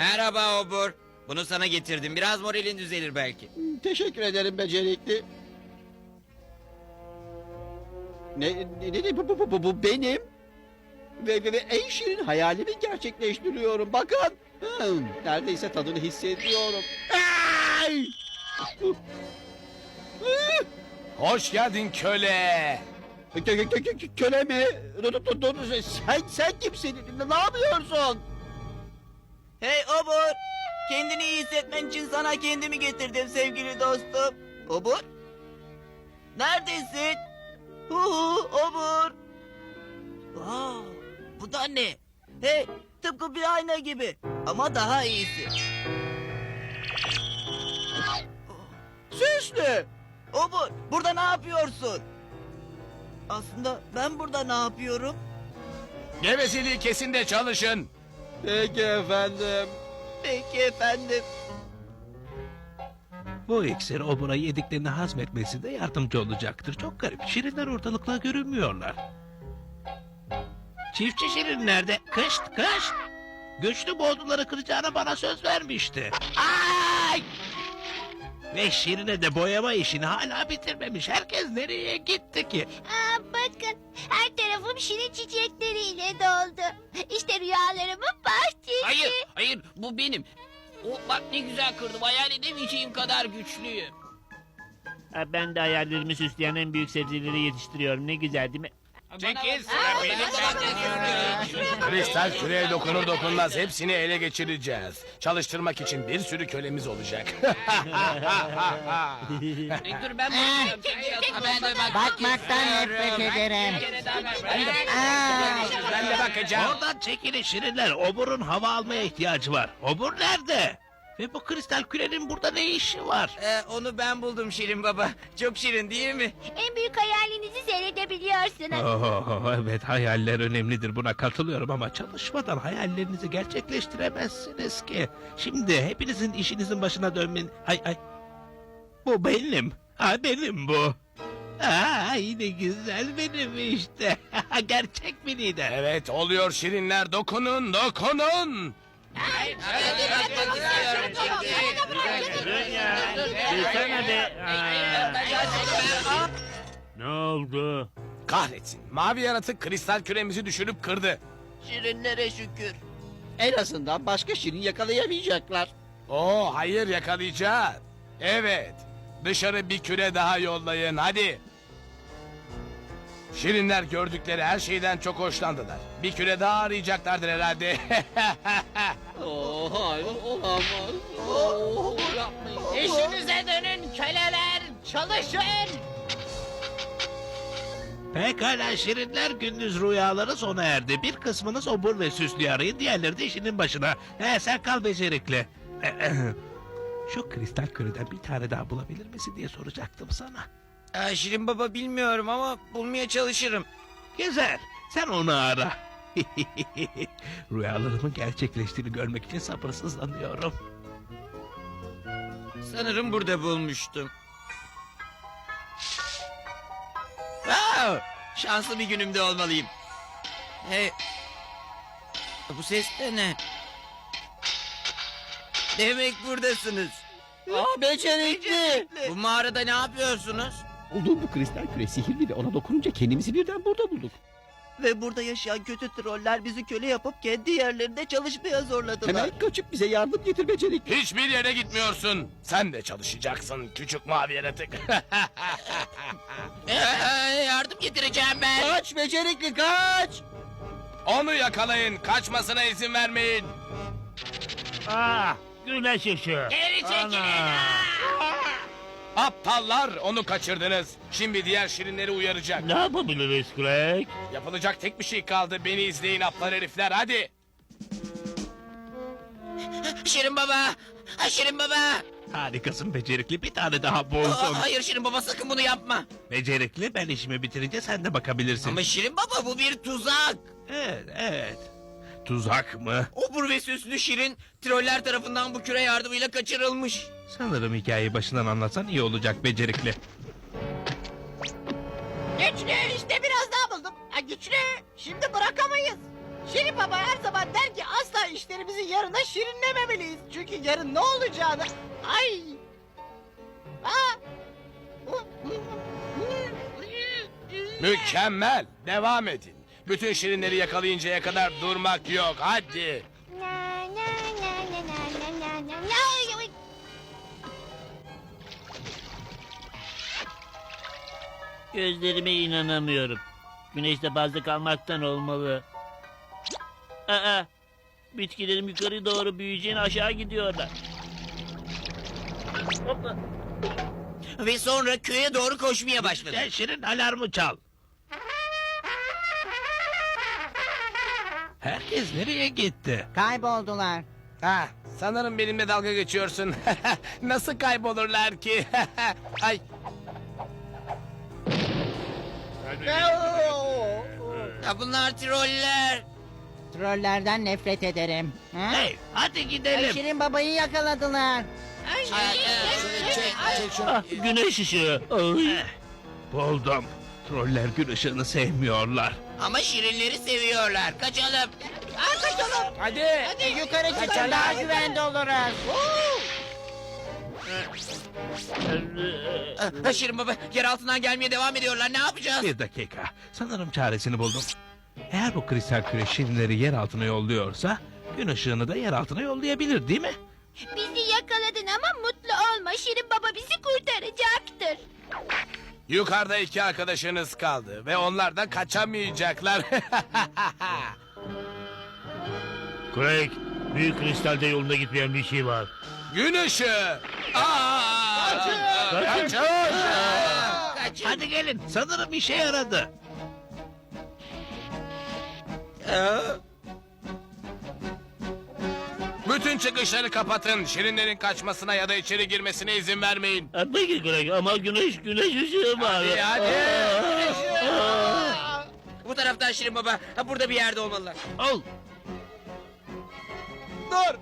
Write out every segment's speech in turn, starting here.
Merhaba Obur. Bunu sana getirdim. Biraz moralin düzelir belki. Teşekkür ederim becerikli. Ne, ne, ne, bu, bu, bu, bu benim. Ve, ve, ve en şirin hayalimi gerçekleştiriyorum. Bakın. Hmm, neredeyse tadını hissediyorum. Ay! Hoş geldin köle. Kö, kö, kö, kö, kö- köle mi? Dur, dur, dur, dur. Sen, sen kimsin? Ne yapıyorsun? Hey Obur! Kendini iyi hissetmen için sana kendimi getirdim sevgili dostum. Obur? Neredesin? Hu hu Obur! Aa, bu da ne? Hey tıpkı bir ayna gibi ama daha iyisi. Süslü. Obur burada ne yapıyorsun? Aslında ben burada ne yapıyorum? Gevezeliği kesin de çalışın. Peki efendim. Peki efendim. Bu iksir obura yediklerini hazmetmesinde yardımcı olacaktır. Çok garip. Şirinler ortalıkta görünmüyorlar. Çiftçi Şirin nerede? Kışt kışt. Güçlü boğduları kıracağına bana söz vermişti. Ay! Ve Şirin'e de boyama işini hala bitirmemiş. Herkes nereye gitti ki? Aa, bakın her tarafım şirin çiçekleriyle doldu. İşte rüyalarımın bahçesi. Hayır, hayır bu benim. O bak ne güzel kırdım. Hayal edemeyeceğim kadar güçlüyüm. Ha, Ben de hayallerimi süsleyen en büyük sebzeleri yetiştiriyorum. Ne güzel değil mi? Çekil sıra benim, Kristal küreye dokunur dokunmaz hepsini ele geçireceğiz. Çalıştırmak için bir sürü kölemiz olacak. E, Dur ben bakacağım. Ben de bak- Bakmaktan nefret ederim. Ben de bakacağım. Oradan çekilin Şirinler. Obur'un hava almaya ihtiyacı var. Obur nerede? Ve bu kristal kürenin burada ne işi var? Ee, onu ben buldum Şirin Baba. Çok şirin değil mi? En büyük hayalinizi seyredebiliyorsunuz. Oh, evet hayaller önemlidir buna katılıyorum ama çalışmadan hayallerinizi gerçekleştiremezsiniz ki. Şimdi hepinizin işinizin başına dönmen... Ay ay. Bu benim. Ha benim bu. Ay ne güzel benim işte. Gerçek bir lider. Evet oluyor şirinler dokunun dokunun. Be. Aa. Ne oldu? Kahretsin mavi yaratık kristal küremizi düşürüp kırdı. Şirinlere şükür. En azından başka şirin yakalayamayacaklar. Oo hayır yakalayacağız. Evet dışarı bir küre daha yollayın hadi. Şirinler gördükleri her şeyden çok hoşlandılar. Bir küre daha arayacaklardır herhalde. Oh, hayır olamaz. Oh, yapmayın. İşinize dönün köleler. Çalışın. Pekala şirinler gündüz rüyaları sona erdi. Bir kısmınız obur ve süslü arayın diğerleri de işinin başına. He sen kal becerikli. Şu kristal küreden bir tane daha bulabilir misin diye soracaktım sana. Ee, Şirin Baba bilmiyorum ama bulmaya çalışırım. Güzel. Sen onu ara. Rüyalarımın gerçekleştiğini görmek için sabırsızlanıyorum. Sanırım burada bulmuştum. Aa, şanslı bir günümde olmalıyım. Hey. Bu ses de ne? Demek buradasınız. Aa, becerikli. Bu mağarada ne yapıyorsunuz? Bulduğum bu kristal küre sihirli ve ona dokununca kendimizi birden burada bulduk. Ve burada yaşayan kötü troller bizi köle yapıp kendi yerlerinde çalışmaya zorladılar. Hemen kaçıp bize yardım getir becerikli. Hiçbir yere gitmiyorsun. Sen de çalışacaksın küçük mavi yaratık. Ee, yardım getireceğim ben. Kaç becerikli kaç. Onu yakalayın. Kaçmasına izin vermeyin. Ah, güneş ışığı. Geri çekilin. Ana. Aptallar onu kaçırdınız. Şimdi diğer şirinleri uyaracak. Ne yapabiliriz Craig? Yapılacak tek bir şey kaldı. Beni izleyin aptal herifler hadi. Şirin baba. Şirin baba. Harikasın becerikli. Bir tane daha Aa, buldum. hayır Şirin baba sakın bunu yapma. Becerikli ben işimi bitirince sen de bakabilirsin. Ama Şirin Baba bu bir tuzak. Evet evet. Tuzak mı? Obur ve süslü Şirin troller tarafından bu küre yardımıyla kaçırılmış. Sanırım hikayeyi başından anlatsan iyi olacak becerikli. Güçlü işte biraz daha buldum. Ha, güçlü şimdi bırakamayız. Şirin Baba her zaman der ki asla işlerimizi yarına şirinlememeliyiz. Çünkü yarın ne olacağını... Ay! Aa! Mükemmel. Devam edin. Bütün şirinleri yakalayıncaya kadar durmak yok. Hadi. Na, na, na, na, na, na, na, na. Ay, ay. Gözlerime inanamıyorum. Güneşte fazla kalmaktan olmalı. Aa, bitkilerim yukarı doğru büyüyeceğine aşağı gidiyorlar. Hoppa. Ve sonra köye doğru koşmaya başladı. Sen Şirin alarmı çal. Herkes nereye gitti? Kayboldular. Ha, sanırım benimle dalga geçiyorsun. Nasıl kaybolurlar ki? Ay, Ya bunlar troller. Trollerden nefret ederim. Ha? Hey hadi Ay, gidelim. Şirin babayı yakaladılar. Ah, güneş ışığı. Ay. Buldum. Troller gün ışığını sevmiyorlar. Ama şirinleri seviyorlar. Kaçalım. hadi. E, yukarı çıkın daha güvende oluruz. Şirin baba yer altından gelmeye devam ediyorlar. Ne yapacağız? Bir dakika. Sanırım çaresini buldum. Eğer bu kristal küre şirinleri yer altına yolluyorsa... ...gün ışığını da yer altına yollayabilir değil mi? Bizi yakaladın ama mutlu olma. Şirin Baba. Yukarıda iki arkadaşınız kaldı ve onlar da kaçamayacaklar. Craig, büyük kristalde yolunda gitmeyen bir şey var. Gün ışığı. Aa! Kaçın. Kaçın. Hadi gelin. Sanırım işe yaradı. Bütün çıkışları kapatın. Şirinlerin kaçmasına ya da içeri girmesine izin vermeyin. Peki Craig ama güneş güneş ışığı var. Hadi, hadi. Bu taraftan Şirin baba. Ha, burada bir yerde olmalılar. Ol. Dur!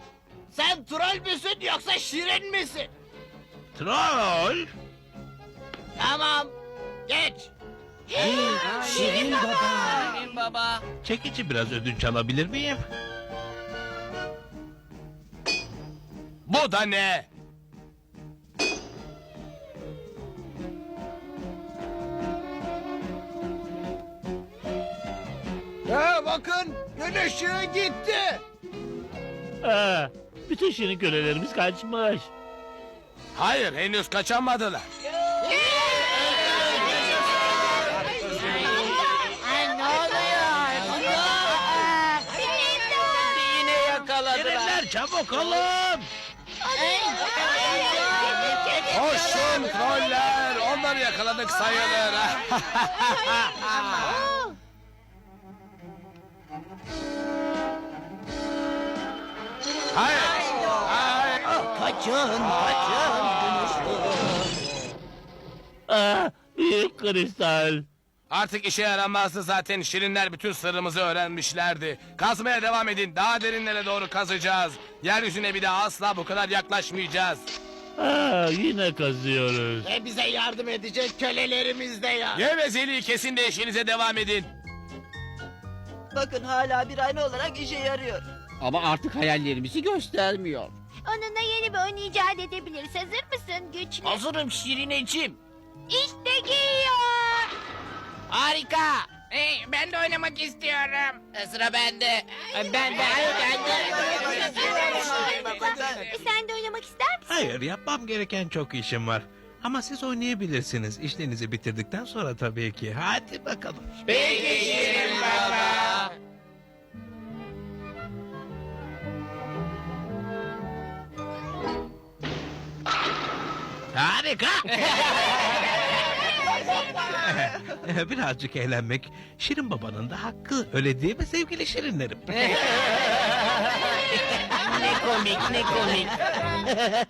Sen troll müsün yoksa şirin misin? Troll. Tamam. Geç. Şirin baba. Şirin baba. Çekici biraz ödünç alabilir miyim? Bu da ne? Ha, bakın gün ışığı gitti. Aa, bütün şirin kölelerimiz kaçmış. Hayır henüz kaçamadılar. Ay ne oluyor? Yine yakaladılar. Şirinler çabuk olun. Koşun troller. Onları yakaladık sayılır. Hayır. Hayır. Kaçın, kaçın. Aa, büyük kristal. Artık işe yaramazdı zaten. Şirinler bütün sırrımızı öğrenmişlerdi. Kazmaya devam edin. Daha derinlere doğru kazacağız. Yeryüzüne bir daha asla bu kadar yaklaşmayacağız. Aa, yine kazıyoruz. Ve bize yardım edecek kölelerimiz de ya. Gevezeliği kesin de işinize devam edin. Bakın hala bir ayna olarak işe yarıyor. Ama artık hayallerimizi göstermiyor. Onunla yeni bir oyun icat edebiliriz. Hazır mısın güçlü? Hazırım Şirineciğim. İşte geliyor. Harika. Hey, ben de oynamak istiyorum. E, Sıra bende. Ben de. Ben E, Sen ister misin? Hayır yapmam gereken çok işim var. Ama siz oynayabilirsiniz. İşlerinizi bitirdikten sonra tabii ki. Hadi bakalım. Peki Şirin baba. Harika. Birazcık eğlenmek Şirin babanın da hakkı. Öyle değil mi sevgili Şirinlerim? Ne komik, ne komik.